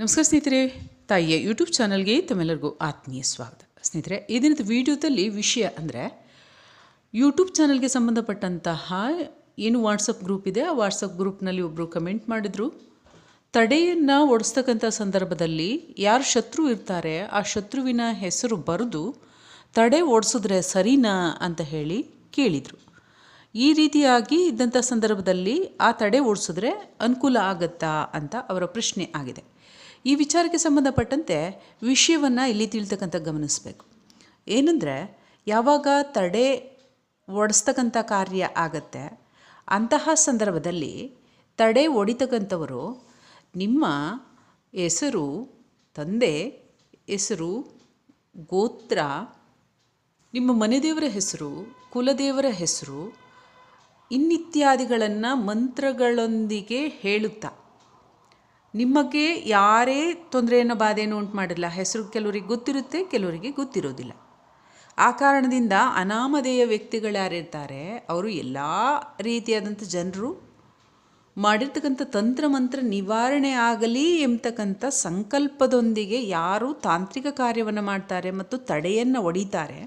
ನಮಸ್ಕಾರ ಸ್ನೇಹಿತರೆ, ತಾಯಿಯ ಯೂಟ್ಯೂಬ್ ಚಾನಲ್ಗೆ ತಮ್ಮೆಲ್ಲರಿಗೂ ಆತ್ಮೀಯ ಸ್ವಾಗತ. ಸ್ನೇಹಿತರೆ, ಈ ದಿನದ ವಿಡಿಯೋದಲ್ಲಿ ವಿಷಯ ಅಂದರೆ ಯೂಟ್ಯೂಬ್ ಚಾನಲ್ಗೆ ಸಂಬಂಧಪಟ್ಟಂತಹ ಏನು ವಾಟ್ಸಪ್ ಗ್ರೂಪ್ ಇದೆ, ಆ ವಾಟ್ಸಪ್ ಗ್ರೂಪ್ನಲ್ಲಿ ಒಬ್ಬರು ಕಮೆಂಟ್ ಮಾಡಿದರು. ತಡೆಯನ್ನು ಓಡಿಸ್ತಕ್ಕಂಥ ಸಂದರ್ಭದಲ್ಲಿ ಯಾರು ಶತ್ರು ಇರ್ತಾರೆ, ಆ ಶತ್ರುವಿನ ಹೆಸರು ಬರೆದು ತಡೆ ಓಡಿಸಿದ್ರೆ ಸರಿನಾ ಅಂತ ಹೇಳಿ ಕೇಳಿದರು. ಈ ರೀತಿಯಾಗಿ ಇದ್ದಂಥ ಸಂದರ್ಭದಲ್ಲಿ ಆ ತಡೆ ಓಡಿಸಿದ್ರೆ ಅನುಕೂಲ ಆಗತ್ತಾ ಅಂತ ಅವರ ಪ್ರಶ್ನೆ ಆಗಿದೆ. ಈ ವಿಚಾರಕ್ಕೆ ಸಂಬಂಧಪಟ್ಟಂತೆ ವಿಷಯವನ್ನು ಇಲ್ಲಿ ತಿಳ್ತಕ್ಕಂಥ ಗಮನಿಸಬೇಕು. ಏನಂದರೆ, ಯಾವಾಗ ತಡೆ ಒಡಿಸ್ತಕ್ಕಂಥ ಕಾರ್ಯ ಆಗತ್ತೆ, ಅಂತಹ ಸಂದರ್ಭದಲ್ಲಿ ತಡೆ ಒಡಿತಕ್ಕಂಥವರು ನಿಮ್ಮ ಹೆಸರು, ತಂದೆ ಹೆಸರು, ಗೋತ್ರ, ನಿಮ್ಮ ಮನೆದೇವರ ಹೆಸರು, ಕುಲದೇವರ ಹೆಸರು, ಇನ್ನಿತ್ಯಾದಿಗಳನ್ನು ಮಂತ್ರಗಳೊಂದಿಗೆ ಹೇಳುತ್ತಾ ನಿಮಗೆ ಯಾರೇ ತೊಂದರೆಯನ್ನು ಬಾಧೆಯನ್ನು ಉಂಟು ಮಾಡಿಲ್ಲ ಹೆಸರು ಕೆಲವರಿಗೆ ಗೊತ್ತಿರುತ್ತೆ, ಕೆಲವರಿಗೆ ಗೊತ್ತಿರೋದಿಲ್ಲ. ಆ ಕಾರಣದಿಂದ ಅನಾಮಧೇಯ ವ್ಯಕ್ತಿಗಳು ಯಾರಿರ್ತಾರೆ, ಅವರು ಎಲ್ಲ ರೀತಿಯಾದಂಥ ಜನರು ಮಾಡಿರ್ತಕ್ಕಂಥ ತಂತ್ರಮಂತ್ರ ನಿವಾರಣೆ ಆಗಲಿ ಎಂಬತಕ್ಕಂಥ ಸಂಕಲ್ಪದೊಂದಿಗೆ ಯಾರು ತಾಂತ್ರಿಕ ಕಾರ್ಯವನ್ನು ಮಾಡ್ತಾರೆ ಮತ್ತು ತಡೆಯನ್ನು ಒಡಿತಾರೆ,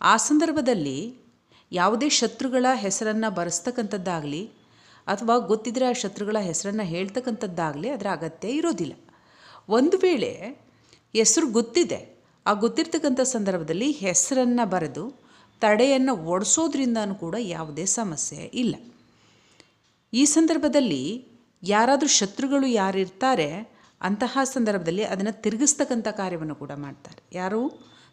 ಆ ಸಂದರ್ಭದಲ್ಲಿ ಯಾವುದೇ ಶತ್ರುಗಳ ಹೆಸರನ್ನು ಬರೆಸ್ತಕ್ಕಂಥದ್ದಾಗಲಿ ಅಥವಾ ಗೊತ್ತಿದ್ದರೆ ಆ ಶತ್ರುಗಳ ಹೆಸರನ್ನು ಹೇಳ್ತಕ್ಕಂಥದ್ದಾಗಲಿ ಅದರ ಅಗತ್ಯ ಇರೋದಿಲ್ಲ. ಒಂದು ವೇಳೆ ಹೆಸರು ಗೊತ್ತಿದೆ, ಆ ಗೊತ್ತಿರ್ತಕ್ಕಂಥ ಸಂದರ್ಭದಲ್ಲಿ ಹೆಸರನ್ನು ಬರೆದು ತಡೆಯನ್ನು ಒಡಿಸೋದ್ರಿಂದನೂ ಕೂಡ ಯಾವುದೇ ಸಮಸ್ಯೆ ಇಲ್ಲ. ಈ ಸಂದರ್ಭದಲ್ಲಿ ಯಾರಾದರೂ ಶತ್ರುಗಳು ಯಾರಿರ್ತಾರೆ, ಅಂತಹ ಸಂದರ್ಭದಲ್ಲಿ ಅದನ್ನು ತಿರುಗಿಸ್ತಕ್ಕಂಥ ಕಾರ್ಯವನ್ನು ಕೂಡ ಮಾಡ್ತಾರೆ. ಯಾರು?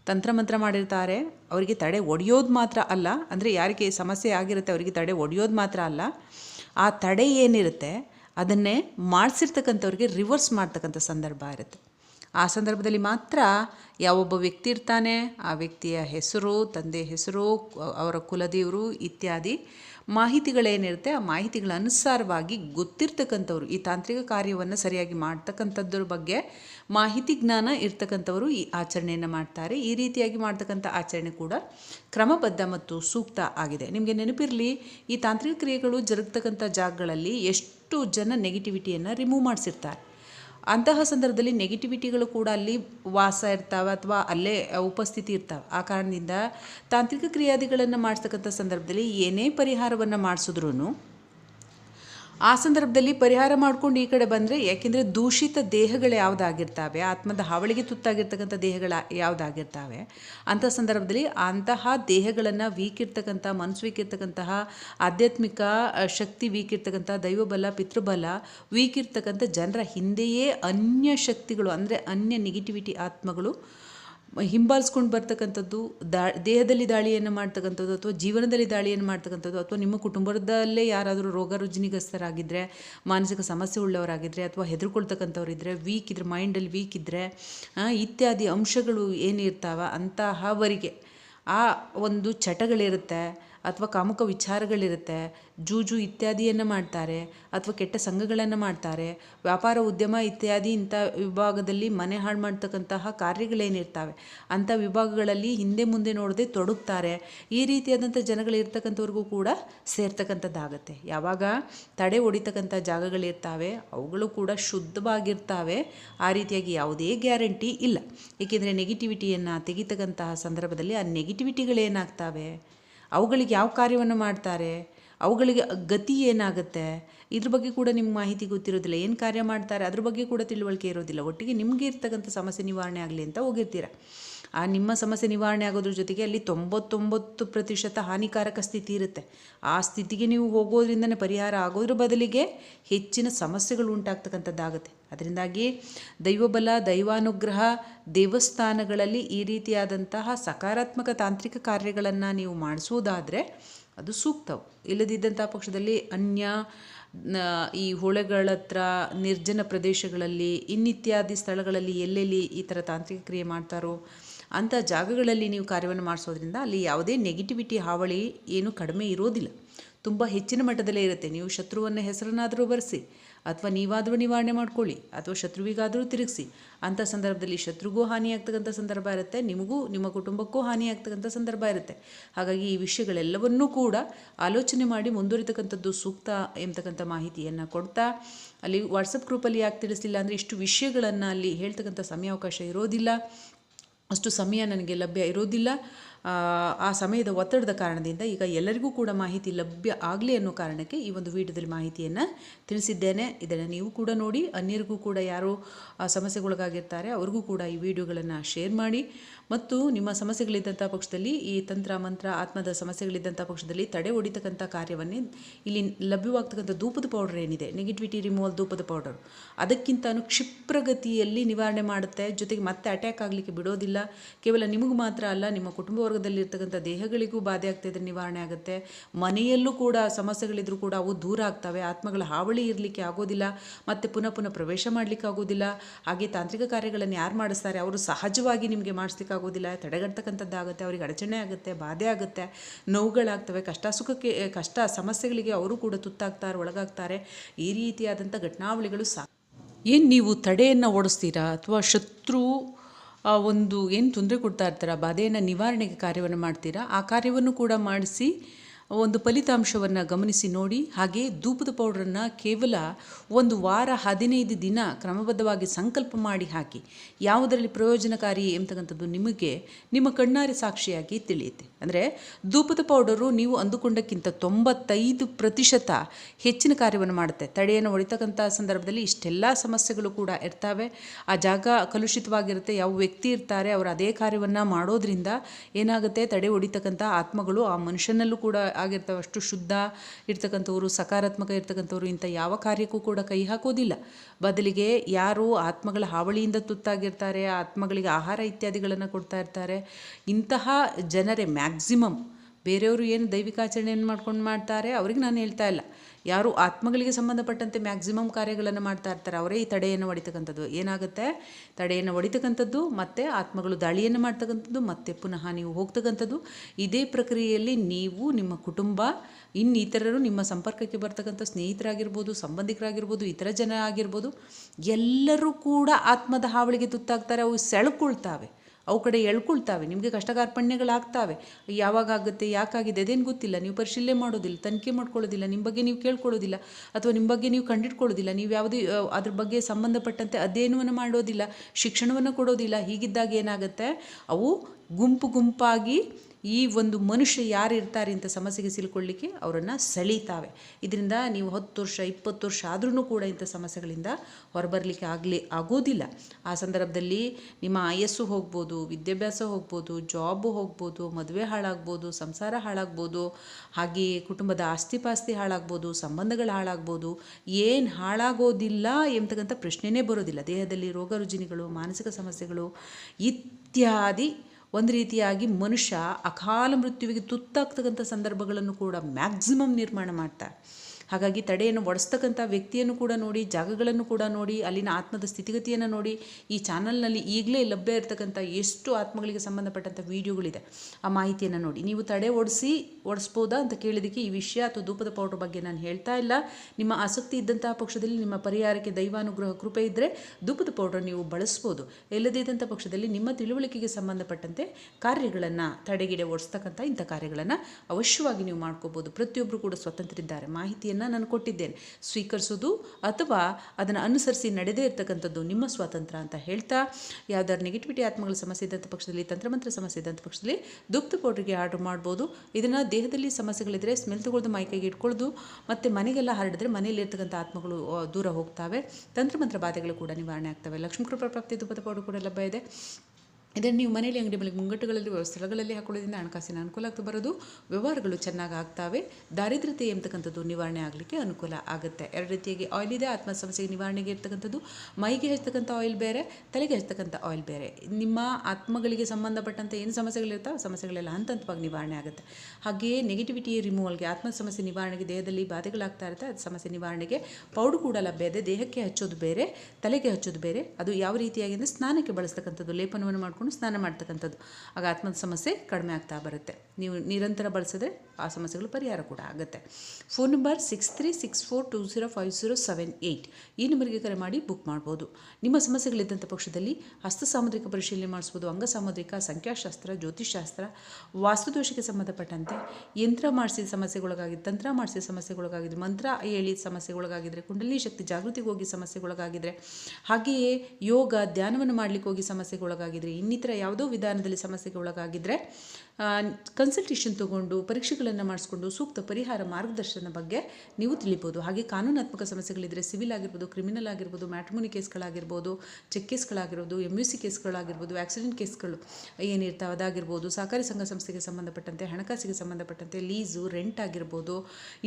ತಂತ್ರಮಂತ್ರ ಮಾಡಿರ್ತಾರೆ, ಅವರಿಗೆ ತಡೆ ಒಡೆಯೋದು ಮಾತ್ರ ಅಲ್ಲ. ಅಂದರೆ ಯಾರಿಗೆ ಸಮಸ್ಯೆ ಆಗಿರುತ್ತೆ, ಅವರಿಗೆ ತಡೆ ಒಡೆಯೋದು ಮಾತ್ರ ಅಲ್ಲ. ಆ ತಡೆ ಏನಿರುತ್ತೆ ಅದನ್ನೇ ಮಾಡಿಸಿರ್ತಕ್ಕಂಥವ್ರಿಗೆ ರಿವರ್ಸ್ ಮಾಡ್ತಕ್ಕಂಥ ಸಂದರ್ಭ ಇರುತ್ತೆ. ಆ ಸಂದರ್ಭದಲ್ಲಿ ಮಾತ್ರ ಯಾವೊಬ್ಬ ವ್ಯಕ್ತಿ ಇರ್ತಾನೆ, ಆ ವ್ಯಕ್ತಿಯ ಹೆಸರು, ತಂದೆ ಹೆಸರು, ಅವರ ಕುಲದೇವರು ಇತ್ಯಾದಿ ಮಾಹಿತಿಗಳೇನಿರುತ್ತೆ, ಆ ಮಾಹಿತಿಗಳ ಅನುಸಾರವಾಗಿ ಗೊತ್ತಿರ್ತಕ್ಕಂಥವ್ರು, ಈ ತಾಂತ್ರಿಕ ಕಾರ್ಯವನ್ನು ಸರಿಯಾಗಿ ಮಾಡ್ತಕ್ಕಂಥದ್ರ ಬಗ್ಗೆ ಮಾಹಿತಿ ಜ್ಞಾನ ಇರ್ತಕ್ಕಂಥವರು ಈ ಆಚರಣೆಯನ್ನು ಮಾಡ್ತಾರೆ. ಈ ರೀತಿಯಾಗಿ ಮಾಡ್ತಕ್ಕಂಥ ಆಚರಣೆ ಕೂಡ ಕ್ರಮಬದ್ಧ ಮತ್ತು ಸೂಕ್ತ ಆಗಿದೆ. ನಿಮಗೆ ನೆನಪಿರಲಿ, ಈ ತಾಂತ್ರಿಕ ಕ್ರಿಯೆಗಳು ಜರುಗ್ತಕ್ಕಂಥ ಜಾಗಗಳಲ್ಲಿ ಎಷ್ಟು ಜನ ನೆಗೆಟಿವಿಟಿಯನ್ನು ರಿಮೂವ್ ಮಾಡಿಸಿರ್ತಾರೆ. ಅಂತಹ ಸಂದರ್ಭದಲ್ಲಿ ನೆಗೆಟಿವಿಟಿಗಳು ಕೂಡ ಅಲ್ಲಿ ವಾಸ ಇರ್ತಾವೆ ಅಥವಾ ಅಲ್ಲೇ ಉಪಸ್ಥಿತಿ ಇರ್ತಾವೆ. ಆ ಕಾರಣದಿಂದ ತಾಂತ್ರಿಕ ಕ್ರಿಯಾದಿಗಳನ್ನು ಮಾಡಿಸ್ತಕ್ಕಂಥ ಸಂದರ್ಭದಲ್ಲಿ ಏನೇ ಪರಿಹಾರವನ್ನು ಮಾಡಿಸಿದ್ರೂ ಆ ಸಂದರ್ಭದಲ್ಲಿ ಪರಿಹಾರ ಮಾಡ್ಕೊಂಡು ಈ ಕಡೆ ಬಂದರೆ ಯಾಕೆಂದರೆ ದೂಷಿತ ದೇಹಗಳು ಯಾವುದಾಗಿರ್ತವೆ, ಆತ್ಮದ ಹಾವಳಿಗೆ ತುತ್ತಾಗಿರ್ತಕ್ಕಂಥ ದೇಹಗಳ ಯಾವುದಾಗಿರ್ತವೆ, ಅಂಥ ಸಂದರ್ಭದಲ್ಲಿ ಅಂತಹ ದೇಹಗಳನ್ನು ವೀಕ್ ಇರ್ತಕ್ಕಂಥ ಮನಸ್ಸು ವೀಕ್ ಇರ್ತಕ್ಕಂತಹ ಆಧ್ಯಾತ್ಮಿಕ ಶಕ್ತಿ ವೀಕ್ ಇರ್ತಕ್ಕಂಥ ದೈವಬಲ, ಪಿತೃಬಲ ವೀಕ್ ಇರ್ತಕ್ಕಂಥ ಜನರ ಹಿಂದೆಯೇ ಅನ್ಯ ಶಕ್ತಿಗಳು, ಅಂದರೆ ಅನ್ಯ ನೆಗೆಟಿವಿಟಿ ಆತ್ಮಗಳು ಹಿಂಬಾಲಿಸ್ಕೊಂಡು ಬರ್ತಕ್ಕಂಥದ್ದು ದಾ, ದೇಹದಲ್ಲಿ ದಾಳಿಯನ್ನು ಮಾಡ್ತಕ್ಕಂಥದ್ದು ಅಥವಾ ಜೀವನದಲ್ಲಿ ದಾಳಿಯನ್ನು ಮಾಡ್ತಕ್ಕಂಥದ್ದು ಅಥವಾ ನಿಮ್ಮ ಕುಟುಂಬದಲ್ಲೇ ಯಾರಾದರೂ ರೋಗ ರುಜಿನಿಗಸ್ತರಾಗಿದ್ದರೆ ಮಾನಸಿಕ ಸಮಸ್ಯೆ ಉಳ್ಳವರಾಗಿದ್ದರೆ ಅಥವಾ ಹೆದರ್ಕೊಳ್ತಕ್ಕಂಥವ್ರಿದ್ದರೆ ವೀಕ್ ಇದ್ರೆ ಮೈಂಡಲ್ಲಿ ವೀಕ್ ಇದ್ದರೆ ಇತ್ಯಾದಿ ಅಂಶಗಳು ಏನಿರ್ತಾವ ಅಂತಹವರಿಗೆ ಆ ಒಂದು ಚಟಗಳಿರುತ್ತೆ. ಅಥವಾ ಕಾಮುಕ ವಿಚಾರಗಳಿರುತ್ತೆ, ಜೂಜು ಇತ್ಯಾದಿಯನ್ನು ಮಾಡ್ತಾರೆ ಅಥವಾ ಕೆಟ್ಟ ಸಂಘಗಳನ್ನು ಮಾಡ್ತಾರೆ, ವ್ಯಾಪಾರ, ಉದ್ಯಮ ಇತ್ಯಾದಿ ಇಂಥ ವಿಭಾಗದಲ್ಲಿ ಮನೆ ಹಾಳು ಮಾಡ್ತಕ್ಕಂತಹ ಕಾರ್ಯಗಳೇನಿರ್ತವೆ, ಅಂಥ ವಿಭಾಗಗಳಲ್ಲಿ ಹಿಂದೆ ಮುಂದೆ ನೋಡದೆ ತೊಡಗ್ತಾರೆ. ಈ ರೀತಿಯಾದಂಥ ಜನಗಳಿರ್ತಕ್ಕಂಥವ್ರಿಗೂ ಕೂಡ ಸೇರ್ತಕ್ಕಂಥದ್ದಾಗತ್ತೆ. ಯಾವಾಗ ತಡೆ ಒಡಿತಕ್ಕಂಥ ಜಾಗಗಳಿರ್ತಾವೆ, ಅವುಗಳು ಕೂಡ ಶುದ್ಧವಾಗಿರ್ತಾವೆ. ಆ ರೀತಿಯಾಗಿ ಯಾವುದೇ ಗ್ಯಾರಂಟಿ ಇಲ್ಲ. ಏಕೆಂದರೆ ನೆಗೆಟಿವಿಟಿಯನ್ನು ತೆಗಿತಕ್ಕಂತಹ ಸಂದರ್ಭದಲ್ಲಿ ಆ ನೆಗೆಟಿವಿಟಿಗಳೇನಾಗ್ತವೆ ಅವುಗಳಿಗೆ ಯಾವ ಕಾರ್ಯವನ್ನು ಮಾಡ್ತಾರೆ? ಅವುಗಳಿಗೆ ಗತಿ ಏನಾಗುತ್ತೆ? ಇದ್ರ ಬಗ್ಗೆ ಕೂಡ ನಿಮ್ಗೆ ಮಾಹಿತಿ ಗೊತ್ತಿರೋದಿಲ್ಲ. ಏನು ಕಾರ್ಯ ಮಾಡ್ತಾರೆ? ಅದ್ರ ಬಗ್ಗೆ ಕೂಡ ತಿಳುವಳಿಕೆ ಇರೋದಿಲ್ಲ. ಒಟ್ಟಿಗೆ ನಿಮಗೆ ಇರ್ತಕ್ಕಂಥ ಸಮಸ್ಯೆ ನಿವಾರಣೆ ಆಗಲಿ ಅಂತ ಹೋಗಿರ್ತೀರ. ಆ ನಿಮ್ಮ ಸಮಸ್ಯೆ ನಿವಾರಣೆ ಆಗೋದ್ರ ಜೊತೆಗೆ ಅಲ್ಲಿ ತೊಂಬತ್ತೊಂಬತ್ತು ಪ್ರತಿಶತ ಹಾನಿಕಾರಕ ಸ್ಥಿತಿ ಇರುತ್ತೆ. ಆ ಸ್ಥಿತಿಗೆ ನೀವು ಹೋಗೋದ್ರಿಂದನೇ ಪರಿಹಾರ ಆಗೋದ್ರ ಬದಲಿಗೆ ಹೆಚ್ಚಿನ ಸಮಸ್ಯೆಗಳು ಉಂಟಾಗ್ತಕ್ಕಂಥದ್ದಾಗುತ್ತೆ. ಅದರಿಂದಾಗಿ ದೈವಬಲ, ದೈವಾನುಗ್ರಹ, ದೇವಸ್ಥಾನಗಳಲ್ಲಿ ಈ ರೀತಿಯಾದಂತಹ ಸಕಾರಾತ್ಮಕ ತಾಂತ್ರಿಕ ಕಾರ್ಯಗಳನ್ನು ನೀವು ಮಾಡಿಸುವುದಾದರೆ ಅದು ಸೂಕ್ತವು. ಇಲ್ಲದಿದ್ದಂಥ ಪಕ್ಷದಲ್ಲಿ ಅನ್ಯ ಈ ಹೊಳೆಗಳತ್ರ ನಿರ್ಜನ ಪ್ರದೇಶಗಳಲ್ಲಿ, ಇನ್ನಿತ್ಯಾದಿ ಸ್ಥಳಗಳಲ್ಲಿ ಎಲ್ಲೆಲ್ಲಿ ಈ ಥರ ತಾಂತ್ರಿಕ ಕ್ರಿಯೆ ಮಾಡ್ತಾರೋ ಅಂಥ ಜಾಗಗಳಲ್ಲಿ ನೀವು ಕಾರ್ಯವನ್ನು ಮಾಡಿಸೋದ್ರಿಂದ ಅಲ್ಲಿ ಯಾವುದೇ ನೆಗೆಟಿವಿಟಿ ಹಾವಳಿ ಏನು ಕಡಿಮೆ ಇರೋದಿಲ್ಲ. ತುಂಬ ಹೆಚ್ಚಿನ ಮಟ್ಟದಲ್ಲೇ ಇರುತ್ತೆ. ನೀವು ಶತ್ರುವನ್ನ ಹೆಸರನ್ನಾದರೂ ಬರೆಸಿ ಅಥವಾ ನೀವಾದರೂ ನಿವಾರಣೆ ಮಾಡ್ಕೊಳ್ಳಿ, ಅಥವಾ ಶತ್ರುವಿಗಾದರೂ ತಿರುಗಿಸಿ. ಅಂಥ ಸಂದರ್ಭದಲ್ಲಿ ಶತ್ರುಗೂ ಹಾನಿಯಾಗ್ತಕ್ಕಂಥ ಸಂದರ್ಭ ಇರುತ್ತೆ, ನಿಮಗೂ, ನಿಮ್ಮ ಕುಟುಂಬಕ್ಕೂ ಹಾನಿಯಾಗ್ತಕ್ಕಂಥ ಸಂದರ್ಭ ಇರುತ್ತೆ. ಹಾಗಾಗಿ ಈ ವಿಷಯಗಳೆಲ್ಲವನ್ನೂ ಕೂಡ ಆಲೋಚನೆ ಮಾಡಿ ಮುಂದುವರಿತಕ್ಕಂಥದ್ದು ಸೂಕ್ತ ಎಂಬತಕ್ಕಂಥ ಮಾಹಿತಿಯನ್ನು ಕೊಡ್ತಾ, ಅಲ್ಲಿ ವಾಟ್ಸಪ್ ಗ್ರೂಪಲ್ಲಿ ಯಾಕೆ ತಿಳಿಸಲಿಲ್ಲ ಅಂದರೆ ಇಷ್ಟು ವಿಷಯಗಳನ್ನು ಅಲ್ಲಿ ಹೇಳ್ತಕ್ಕಂಥ ಸಮಯಾವಕಾಶ ಇರೋದಿಲ್ಲ. ಅಷ್ಟು ಸಮಯ ನನಗೆ ಲಭ್ಯ ಇರೋದಿಲ್ಲ. ಆ, ಸಮಯದ ಒತ್ತಡದ ಕಾರಣದಿಂದ ಈಗ ಎಲ್ಲರಿಗೂ ಕೂಡ ಮಾಹಿತಿ ಲಭ್ಯ ಆಗಲಿ ಅನ್ನೋ ಕಾರಣಕ್ಕೆ ಈ ಒಂದು ವಿಡಿಯೋದಲ್ಲಿ ಮಾಹಿತಿಯನ್ನು ತಿಳಿಸಿದ್ದೇನೆ. ಇದನ್ನು ನೀವು ಕೂಡ ನೋಡಿ ಅನ್ಯರಿಗೂ ಕೂಡ ಯಾರು ಸಮಸ್ಯೆಗೊಳಗಾಗಿರ್ತಾರೆ ಅವ್ರಿಗೂ ಕೂಡ ಈ ವಿಡಿಯೋಗಳನ್ನು ಶೇರ್ ಮಾಡಿ. ಮತ್ತು ನಿಮ್ಮ ಸಮಸ್ಯೆಗಳಿದ್ದಂಥ ಪಕ್ಷದಲ್ಲಿ ಈ ತಂತ್ರ ಮಂತ್ರ ಆತ್ಮದ ಸಮಸ್ಯೆಗಳಿದ್ದಂಥ ಪಕ್ಷದಲ್ಲಿ ತಡೆ ಹೊಡಿತಕ್ಕಂಥ ಕಾರ್ಯವನ್ನೇ ಇಲ್ಲಿ ಲಭ್ಯವಾಗ್ತಕ್ಕಂಥ ಧೂಪದ ಪೌಡರ್ ಏನಿದೆ? ನೆಗೆಟಿವಿಟಿ ರಿಮೂವಲ್ ಧೂಪದ ಪೌಡರ್. ಅದಕ್ಕಿಂತನೂ ಕ್ಷಿಪ್ರಗತಿಯಲ್ಲಿ ನಿವಾರಣೆ ಮಾಡುತ್ತೆ. ಜೊತೆಗೆ ಮತ್ತೆ ಅಟ್ಯಾಕ್ ಆಗಲಿಕ್ಕೆ ಬಿಡೋದಿಲ್ಲ. ಕೇವಲ ನಿಮಗೆ ಮಾತ್ರ ಅಲ್ಲ ನಿಮ್ಮ ಕುಟುಂಬ ವರ್ಗದಲ್ಲಿರ್ತಕ್ಕಂಥ ದೇಹಗಳಿಗೂ ಬಾಧೆ ಆಗ್ತಿದ್ರೆ ನಿವಾರಣೆ ಆಗುತ್ತೆ. ಮನೆಯಲ್ಲೂ ಕೂಡ ಸಮಸ್ಯೆಗಳಿದ್ರೂ ಕೂಡ ಅವು ದೂರ ಆಗ್ತವೆ. ಆತ್ಮಗಳ ಹಾವಳಿ ಇರಲಿಕ್ಕೆ ಆಗೋದಿಲ್ಲ, ಮತ್ತು ಪುನಃ ಪುನಃ ಪ್ರವೇಶ ಮಾಡಲಿಕ್ಕೆ ಆಗೋದಿಲ್ಲ. ಹಾಗೆ ತಾಂತ್ರಿಕ ಕಾರ್ಯಗಳನ್ನು ಯಾರು ಮಾಡಿಸ್ತಾರೆ, ಅವರು ಸಹಜವಾಗಿ ನಿಮಗೆ ಮಾಡಿಸ್ಲಿಕ್ಕೆ ಆಗೋದಿಲ್ಲ. ತಡೆಗಟ್ಟತಕ್ಕಂಥದ್ದಾಗುತ್ತೆ ಅವರಿಗೆ ಅಡಚಣೆ ಆಗುತ್ತೆ, ಬಾಧೆ ಆಗುತ್ತೆ. ನೋವುಗಳಾಗ್ತವೆ, ಕಷ್ಟ ಸುಖಕ್ಕೆ, ಕಷ್ಟ ಸಮಸ್ಯೆಗಳಿಗೆ ಅವರು ಕೂಡ ತುತ್ತಾಗ್ತಾರೆ, ಒಳಗಾಗ್ತಾರೆ. ಈ ರೀತಿಯಾದಂಥ ಘಟನಾವಳಿಗಳು ಸಾ ಏನು ನೀವು ತಡೆಯನ್ನು ಓಡಿಸ್ತೀರಾ? ಅಥವಾ ಶತ್ರು ಒಂದು ಏನು ತೊಂದರೆ ಕೊಡ್ತಾ ಇರ್ತಾರ ಬಾಧೆಯನ್ನು ನಿವಾರಣೆಗೆ ಕಾರ್ಯವನ್ನು ಮಾಡ್ತೀರಾ ಆ ಕಾರ್ಯವನ್ನು ಕೂಡ ಮಾಡಿಸಿ ಒಂದು ಫಲಿತಾಂಶವನ್ನು ಗಮನಿಸಿ ನೋಡಿ. ಹಾಗೆ ಧೂಪದ ಪೌಡ್ರನ್ನು ಕೇವಲ ಒಂದು ವಾರ ಹದಿನೈದು ದಿನ ಕ್ರಮಬದ್ಧವಾಗಿ ಸಂಕಲ್ಪ ಮಾಡಿ ಹಾಕಿ. ಯಾವುದರಲ್ಲಿ ಪ್ರಯೋಜನಕಾರಿ ಎಂಬತಕ್ಕಂಥದ್ದು ನಿಮಗೆ ನಿಮ್ಮ ಕಣ್ಣಾರೆ ಸಾಕ್ಷಿಯಾಗಿ ತಿಳಿಯುತ್ತೆ. ಅಂದರೆ ಧೂಪದ ಪೌಡರು ನೀವು ಅಂದುಕೊಂಡಕ್ಕಿಂತ ತೊಂಬತ್ತೈದು ಪ್ರತಿಶತ ಹೆಚ್ಚಿನ ಕಾರ್ಯವನ್ನು ಮಾಡುತ್ತೆ. ತಡೆಯನ್ನು ಹೊಡಿತಕ್ಕಂಥ ಸಂದರ್ಭದಲ್ಲಿ ಇಷ್ಟೆಲ್ಲ ಸಮಸ್ಯೆಗಳು ಕೂಡ ಇರ್ತವೆ. ಆ ಜಾಗ ಕಲುಷಿತವಾಗಿರುತ್ತೆ. ಯಾವ ವ್ಯಕ್ತಿ ಇರ್ತಾರೆ, ಅವರು ಅದೇ ಕಾರ್ಯವನ್ನು ಮಾಡೋದ್ರಿಂದ ಏನಾಗುತ್ತೆ? ತಡೆ ಹೊಡಿತಕ್ಕಂಥ ಆತ್ಮಗಳು ಆ ಮನುಷ್ಯನಲ್ಲೂ ಕೂಡ ಆಗಿರ್ತವೆ, ಅಷ್ಟು ಶುದ್ಧ ಇರ್ತಕ್ಕಂಥವ್ರು, ಸಕಾರಾತ್ಮಕ ಇರ್ತಕ್ಕಂಥವ್ರು, ಇಂಥ ಯಾವ ಕಾರ್ಯಕ್ಕೂ ಕೂಡ ಕೈ ಹಾಕೋದಿಲ್ಲ. ಬದಲಿಗೆ ಯಾರು ಆತ್ಮಗಳ ಹಾವಳಿಯಿಂದ ತುತ್ತಾಗಿರ್ತಾರೆ, ಆತ್ಮಗಳಿಗೆ ಆಹಾರ ಇತ್ಯಾದಿಗಳನ್ನು ಕೊಡ್ತಾ ಇರ್ತಾರೆ. ಇಂತಹ ಜನರೇ ಮ್ಯಾಕ್ಸಿಮಮ್ ಬೇರೆಯವರು ಏನು ದೈವಿಕಾಚರಣೆಯನ್ನು ಮಾಡ್ಕೊಂಡು ಮಾಡ್ತಾರೆ, ಅವ್ರಿಗೆ ನಾನು ಹೇಳ್ತಾ ಇಲ್ಲ. ಯಾರು ಆತ್ಮಗಳಿಗೆ ಸಂಬಂಧಪಟ್ಟಂತೆ ಮ್ಯಾಕ್ಸಿಮಮ್ ಕಾರ್ಯಗಳನ್ನು ಮಾಡ್ತಾ ಇರ್ತಾರೆ, ಅವರೇ ಈ ತಡೆಯನ್ನು ಹೊಡಿತಕ್ಕಂಥದ್ದು. ಏನಾಗುತ್ತೆ? ತಡೆಯನ್ನು ಹೊಡಿತಕ್ಕಂಥದ್ದು, ಮತ್ತು ಆತ್ಮಗಳು ದಾಳಿಯನ್ನು ಮಾಡ್ತಕ್ಕಂಥದ್ದು, ಮತ್ತೆ ಪುನಃ ನೀವು ಹೋಗ್ತಕ್ಕಂಥದ್ದು. ಇದೇ ಪ್ರಕ್ರಿಯೆಯಲ್ಲಿ ನೀವು ನಿಮ್ಮ ಕುಟುಂಬ, ಇನ್ನಿತರರು ನಿಮ್ಮ ಸಂಪರ್ಕಕ್ಕೆ ಬರ್ತಕ್ಕಂಥ ಸ್ನೇಹಿತರಾಗಿರ್ಬೋದು, ಸಂಬಂಧಿಕರಾಗಿರ್ಬೋದು, ಇತರ ಜನ ಆಗಿರ್ಬೋದು, ಎಲ್ಲರೂ ಕೂಡ ಆತ್ಮದ ಹಾವಳಿಗೆ ತುತ್ತಾಗ್ತಾರೆ, ಅವು ಸೆಳ್ಕೊಳ್ತಾವೆ. ಅವು ಕಡೆ ಎಳ್ಕೊಳ್ತಾವೆ, ನಿಮಗೆ ಕಷ್ಟಕಾರ್ಪಣ್ಯಗಳಾಗ್ತಾವೆ. ಯಾವಾಗ ಆಗುತ್ತೆ ಯಾಕಾಗಿದೆ, ಅದೇನು ಗೊತ್ತಿಲ್ಲ. ನೀವು ಪರಿಶೀಲನೆ ಮಾಡೋದಿಲ್ಲ, ತನಿಖೆ ಮಾಡ್ಕೊಳ್ಳೋದಿಲ್ಲ ನಿಮ್ಮ ಬಗ್ಗೆ ನೀವು ಕೇಳ್ಕೊಳ್ಳೋದಿಲ್ಲ, ಅಥವಾ ನಿಮ್ಮ ಬಗ್ಗೆ ನೀವು ಕಂಡಿಟ್ಕೊಳ್ಳೋದಿಲ್ಲ, ನೀವು ಯಾವುದೇ ಅದ್ರ ಬಗ್ಗೆ ಸಂಬಂಧಪಟ್ಟಂತೆ ಅಧ್ಯಯನವನ್ನು ಮಾಡೋದಿಲ್ಲ, ಶಿಕ್ಷಣವನ್ನು ಕೊಡೋದಿಲ್ಲ, ಹೀಗಿದ್ದಾಗ ಏನಾಗುತ್ತೆ, ಅವು ಗುಂಪು ಗುಂಪಾಗಿ ಈ ಒಂದು ಮನುಷ್ಯ ಯಾರು ಇರ್ತಾರೆ ಇಂಥ ಸಮಸ್ಯೆಗೆ ಸಿಲ್ಕೊಳ್ಳಿಕ್ಕೆ ಅವರನ್ನು ಸೆಳೀತಾವೆ. ಇದರಿಂದ ನೀವು ಹತ್ತು ವರ್ಷ, ಇಪ್ಪತ್ತು ವರ್ಷ ಆದ್ರೂ ಕೂಡ ಇಂಥ ಸಮಸ್ಯೆಗಳಿಂದ ಹೊರಬರಲಿಕ್ಕೆ ಆಗಲಿ ಆಗೋದಿಲ್ಲ. ಆ ಸಂದರ್ಭದಲ್ಲಿ ನಿಮ್ಮ ಆಯಸ್ಸು ಹೋಗ್ಬೋದು, ವಿದ್ಯಾಭ್ಯಾಸ ಹೋಗ್ಬೋದು, ಜಾಬು ಹೋಗ್ಬೋದು, ಮದುವೆ ಹಾಳಾಗ್ಬೋದು, ಸಂಸಾರ ಹಾಳಾಗ್ಬೋದು, ಹಾಗೆಯೇ ಕುಟುಂಬದ ಆಸ್ತಿ ಪಾಸ್ತಿ ಹಾಳಾಗ್ಬೋದು, ಸಂಬಂಧಗಳು ಹಾಳಾಗ್ಬೋದು, ಏನು ಹಾಳಾಗೋದಿಲ್ಲ ಎಂಬತಕ್ಕಂಥ ಪ್ರಶ್ನೆನೇ ಬರೋದಿಲ್ಲ. ದೇಹದಲ್ಲಿ ರೋಗ ರುಜಿನಿಗಳು, ಮಾನಸಿಕ ಸಮಸ್ಯೆಗಳು, ಇತ್ಯಾದಿ ಒಂದು ರೀತಿಯಾಗಿ ಮನುಷ್ಯ ಅಕಾಲ ಮೃತ್ಯುವಿಗೆ ತುತ್ತಾಗ್ತಕ್ಕಂಥ ಸಂದರ್ಭಗಳನ್ನು ಕೂಡ ಮ್ಯಾಕ್ಸಿಮಮ್ ನಿರ್ಮಾಣ ಮಾಡ್ತಾರೆ ಹಾಗಾಗಿ ತಡೆಯನ್ನು ಒಡಿಸ್ತಕ್ಕಂಥ ವ್ಯಕ್ತಿಯನ್ನು ಕೂಡ ನೋಡಿ, ಜಾಗಗಳನ್ನು ಕೂಡ ನೋಡಿ, ಅಲ್ಲಿನ ಆತ್ಮದ ಸ್ಥಿತಿಗತಿಯನ್ನು ನೋಡಿ, ಈ ಚಾನಲ್ನಲ್ಲಿ ಈಗಲೇ ಲಭ್ಯ ಇರತಕ್ಕಂಥ ಎಷ್ಟು ಆತ್ಮಗಳಿಗೆ ಸಂಬಂಧಪಟ್ಟಂಥ ವಿಡಿಯೋಗಳಿದೆ, ಆ ಮಾಹಿತಿಯನ್ನು ನೋಡಿ. ನೀವು ತಡೆ ಓಡಿಸಿ ಓಡಿಸ್ಬೋದಾ ಅಂತ ಕೇಳಿದ್ದಕ್ಕೆ ಈ ವಿಷಯ ಅಥವಾ ಧೂಪದ ಪೌಡರ್ ಬಗ್ಗೆ ನಾನು ಹೇಳ್ತಾ ಇಲ್ಲ. ನಿಮ್ಮ ಆಸಕ್ತಿ ಇದ್ದಂತಹ ಪಕ್ಷದಲ್ಲಿ ನಿಮ್ಮ ಪರಿಹಾರಕ್ಕೆ ದೈವಾನುಗ್ರಹ, ಕೃಪೆ ಇದ್ದರೆ ಧೂಪದ ಪೌಡರ್ ನೀವು ಬಳಸ್ಬೋದು. ಇಲ್ಲದೇ ಇದ್ದಂಥ ಪಕ್ಷದಲ್ಲಿ ನಿಮ್ಮ ತಿಳುವಳಿಕೆಗೆ ಸಂಬಂಧಪಟ್ಟಂತೆ ಕಾರ್ಯಗಳನ್ನು ತಡೆಗಿಡೆ ಓಡಿಸ್ತಕ್ಕಂಥ ಇಂಥ ಕಾರ್ಯಗಳನ್ನು ಅವಶ್ಯವಾಗಿ ನೀವು ಮಾಡ್ಕೋಬೋದು. ಪ್ರತಿಯೊಬ್ಬರು ಕೂಡ ಸ್ವತಂತ್ರರಿದ್ದಾರೆ ನಾನು ಕೊಟ್ಟಿದ್ದೇನೆ. ಸ್ವೀಕರಿಸೋದು ಅಥವಾ ಅದನ್ನು ಅನುಸರಿಸಿ ನಡೆದೇ ಇರತಕ್ಕಂಥದ್ದು ನಿಮ್ಮ ಸ್ವಾತಂತ್ರ್ಯ ಅಂತ ಹೇಳ್ತಾ, ಯಾವ್ದಾದ್ರು ನೆಗೆಟಿವಿಟಿ ಆತ್ಮಗಳ ಸಮಸ್ಯೆ ಇದ್ದಂಥ ಪಕ್ಷದಲ್ಲಿ, ತಂತ್ರಮಂತ್ರ ಸಮಸ್ಯೆ ಇದ್ದಂಥ ಪಕ್ಷದಲ್ಲಿ ದುಪ್ತ ಪೌಡ್ರಿಗೆ ಆರ್ಡರ್ ಮಾಡ್ಬೋದು. ಇದನ್ನು ದೇಹದಲ್ಲಿ ಸಮಸ್ಯೆಗಳಿದ್ದರೆ ಸ್ಮೆಲ್ ತಗೊಳ್ದು ಮೈಕೈಗೆ ಇಟ್ಕೊಳ್ಳೋದು ಮತ್ತು ಮನೆಗೆಲ್ಲ ಹರಡಿದ್ರೆ ಮನೆಯಲ್ಲಿ ಇರ್ತಕ್ಕಂಥ ಆತ್ಮಗಳು ದೂರ ಹೋಗ್ತವೆ. ತಂತ್ರಮಂತ್ರ ಬಾಧೆಗಳು ಕೂಡ ನಿವಾರಣೆ ಆಗ್ತವೆ. ಲಕ್ಷ್ಮೀ ಕೃಪಾ ಪ್ರಾಪ್ತಿ ದುಪ್ಪದ ಪೌಡರ್ ಕೂಡ ಲಭ್ಯ ಇದೆ. ಇದನ್ನು ನೀವು ಮನೆಯಲ್ಲಿ ಅಂಗಡಿ ಮೇಲೆ ಮುಂಗಟ್ಟುಗಳಲ್ಲಿ, ಸ್ಥಳಗಳಲ್ಲಿ ಹಾಕೊಳ್ಳೋದ್ರಿಂದ ಹಣಕಾಸಿನ ಅನುಕೂಲ ಆಗ್ತಾ ಬರೋದು. ವ್ಯವಹಾರಗಳು ಚೆನ್ನಾಗಿ ಆಗ್ತವೆ. ದಾರಿದ್ರ್ಯತೆ ಎಂಬತಕ್ಕಂಥದ್ದು ನಿವಾರಣೆ ಆಗಲಿಕ್ಕೆ ಅನುಕೂಲ ಆಗುತ್ತೆ. ಎರಡು ರೀತಿಯಾಗಿ ಆಯಿಲ್ ಇದೆ ಆತ್ಮ ಸಮಸ್ಯೆಗೆ ನಿವಾರಣೆಗೆ ಇರ್ತಕ್ಕಂಥದ್ದು. ಮೈಗೆ ಹಚ್ತಕ್ಕಂಥ ಆಯಿಲ್ ಬೇರೆ, ತಲೆಗೆ ಹಚ್ತಕ್ಕಂಥ ಆಯಿಲ್ ಬೇರೆ. ನಿಮ್ಮ ಆತ್ಮಗಳಿಗೆ ಸಂಬಂಧಪಟ್ಟಂಥ ಏನು ಸಮಸ್ಯೆಗಳಿರ್ತಾವೆ ಸಮಸ್ಯೆಗಳೆಲ್ಲ ಹಂತ ಹಂತವಾಗಿ ನಿವಾರಣೆ ಆಗುತ್ತೆ. ಹಾಗೆಯೇ ನೆಗೆಟಿವಿಟಿ ರಿಮೂವಲ್ಗೆ ಆತ್ಮ ಸಮಸ್ಯೆ ನಿವಾರಣೆಗೆ ದೇಹದಲ್ಲಿ ಬಾಧೆಗಳಾಗ್ತಾ ಇರುತ್ತೆ. ಅದು ಸಮಸ್ಯೆ ನಿವಾರಣೆಗೆ ಪೌಡ್ರ್ ಕೂಡ ಲಭ್ಯ ಇದೆ. ದೇಹಕ್ಕೆ ಹಚ್ಚೋದು ಬೇರೆ, ತಲೆಗೆ ಹಚ್ಚೋದು ಬೇರೆ. ಅದು ಯಾವ ರೀತಿಯಾಗಿ ಸ್ನಾನಕ್ಕೆ ಬಳಸ್ತಕ್ಕಂಥದ್ದು. ಲೇಪನವನ್ನು ಮಾಡಿಕೊಂಡು ಸ್ನಾನ ಮಾಡ್ತಕ್ಕಂಥದ್ದು. ಆಗ ಆತ್ಮದ ಸಮಸ್ಯೆ ಕಡಿಮೆ ಆಗ್ತಾ ಬರುತ್ತೆ. ನೀವು ನಿರಂತರ ಬಳಸಿದ್ರೆ ಆ ಸಮಸ್ಯೆಗಳು ಪರಿಹಾರ ಕೂಡ ಆಗುತ್ತೆ. Phone number six three six four two zero five zero seven eight ಈ ನಂಬರ್ಗೆ ಕರೆ ಮಾಡಿ ಬುಕ್ ಮಾಡ್ಬೋದು. ನಿಮ್ಮ ಸಮಸ್ಯೆಗಳಿದ್ದಂಥ ಪಕ್ಷದಲ್ಲಿ ಹಸ್ತ ಸಾಮುದ್ರಿಕ ಪರಿಶೀಲನೆ ಮಾಡಿಸ್ಬೋದು, ಅಂಗ ಸಾಮುದ್ರಿಕ, ಸಂಖ್ಯಾಶಾಸ್ತ್ರ ಜ್ಯೋತಿಷಾಸ್ತ್ರ ವಾಸ್ತುದೋಷಕ್ಕೆ ಸಂಬಂಧಪಟ್ಟಂತೆ ಯಂತ್ರ ಮಾಡಿಸಿದ ಸಮಸ್ಯೆಗೊಳಗಾಗಿದ್ದು ತಂತ್ರ ಮಾಡಿಸಿದ ಸಮಸ್ಯೆಗೊಳಗಾಗಿದ್ರೆ, ಮಂತ್ರ ಹೇಳಿ ಸಮಸ್ಯೆಗೊಳಗಾಗಿದ್ರೆ, ಕುಂಡಲಿ ಶಕ್ತಿ ಜಾಗೃತಿಗೆ ಹೋಗಿ ಸಮಸ್ಯೆಗೊಳಗಾಗಿದ್ರೆ, ಹಾಗೆಯೇ ಯೋಗ, ಧ್ಯಾನವನ್ನು ಮಾಡಲಿಕ್ಕೆ ಹೋಗಿ ಸಮಸ್ಯೆಗೊಳಗಾಗಿದ್ರೆ, ಇನ್ನಿತರ ಯಾವುದೋ ವಿಧಾನದಲ್ಲಿ ಸಮಸ್ಯೆಗೆ ಒಳಗಾಗಿದ್ದರೆ ಕನ್ಸಲ್ಟೇಷನ್ ತಗೊಂಡು ಪರೀಕ್ಷೆಗಳನ್ನು ಮಾಡಿಸ್ಕೊಂಡು ಸೂಕ್ತ ಪರಿಹಾರ ಮಾರ್ಗದರ್ಶನ ಬಗ್ಗೆ ನೀವು ತಿಳಿಬೋದು. ಹಾಗೆ ಕಾನೂನಾತ್ಮಕ ಸಮಸ್ಯೆಗಳಿದ್ದರೆ ಸಿವಿಲ್ ಆಗಿರ್ಬೋದು, ಕ್ರಿಮಿನಲ್ ಆಗಿರ್ಬೋದು, ಮ್ಯಾಟ್ರಿಮೋನಿ ಕೇಸ್ಗಳಾಗಿರ್ಬೋದು, ಚೆಕ್ ಕೇಸ್ಗಳಾಗಿರ್ಬೋದು ಎಂ ಯು ಸಿ ಕೇಸ್ಗಳಾಗಿರ್ಬೋದು, ಆಕ್ಸಿಡೆಂಟ್ ಕೇಸ್ಗಳು ಏನಿರ್ತಾವೆ ಅದಾಗಿರ್ಬೋದು, ಸಹಕಾರಿ ಸಂಘ ಸಂಸ್ಥೆಗೆ ಸಂಬಂಧಪಟ್ಟಂತೆ, ಹಣಕಾಸಿಗೆ ಸಂಬಂಧಪಟ್ಟಂತೆ, ಲೀಸು, ರೆಂಟ್ ಆಗಿರ್ಬೋದು,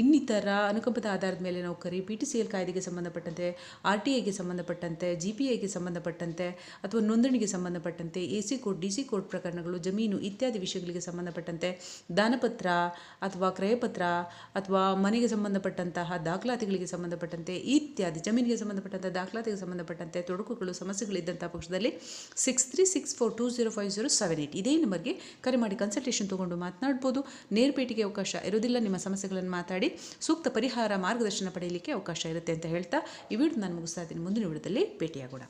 ಇನ್ನಿತರ ಅನುಕಂಪದ ಆಧಾರದ ಮೇಲೆ ನೌಕರಿ ಪಿ ಟಿ ಸಿ ಎಲ್ ಕಾಯ್ದೆಗೆ ಸಂಬಂಧಪಟ್ಟಂತೆ, ಆರ್ ಟಿ ಐಗೆ ಸಂಬಂಧಪಟ್ಟಂತೆ, ಜಿ ಪಿ ಐಗೆ ಸಂಬಂಧಪಟ್ಟಂತೆ ಅಥವಾ ನೋಂದಣಿಗೆ ಸಂಬಂಧಪಟ್ಟಂತೆ, A C court, D C court ಪ್ರಕರಣಗಳು, ಜಮೀನು ಇತ್ಯಾದಿ ವಿಷಯಗಳಿಗೆ ಸಂಬಂಧಪಟ್ಟಂತೆ ದಾನಪತ್ರ ಅಥವಾ ಕ್ರಯಪತ್ರ ಅಥವಾ ಮನೆಗೆ ಸಂಬಂಧಪಟ್ಟಂತಹ ದಾಖಲಾತಿಗಳಿಗೆ ಸಂಬಂಧಪಟ್ಟಂತೆ ಇತ್ಯಾದಿ, ಜಮೀನಿಗೆ ಸಂಬಂಧಪಟ್ಟಂಥ ದಾಖಲಾತಿಗೆ ಸಂಬಂಧಪಟ್ಟಂತೆ ತೊಡಕುಗಳು ಸಮಸ್ಯೆಗಳಿದ್ದಂಥ ಪಕ್ಷದಲ್ಲಿ six three six four two zero five zero seven eight ಇದೇ ನಂಬರ್ಗೆ ಕರೆ ಮಾಡಿ ಕನ್ಸಲ್ಟೇಷನ್ ತೊಗೊಂಡು ಮಾತನಾಡ್ಬೋದು. ನೇರ್ಪೇಟಿಗೆ ಅವಕಾಶ ಇರೋದಿಲ್ಲ ನಿಮ್ಮ ಸಮಸ್ಯೆಗಳನ್ನು ಮಾತಾಡಿ ಸೂಕ್ತ ಪರಿಹಾರ ಮಾರ್ಗದರ್ಶನ ಪಡೆಯಲಿಕ್ಕೆ ಅವಕಾಶ ಇರುತ್ತೆ ಅಂತ ಹೇಳ್ತಾ ಈ ವಿಡಿಯೋ ನಾನು ಮುಗಿಸ್ತಾ ಇದ್ದೀನಿ. ಮುಂದಿನ ವಿಡಿಯೋದಲ್ಲಿ ಭೇಟಿಯಾಗೋಣ.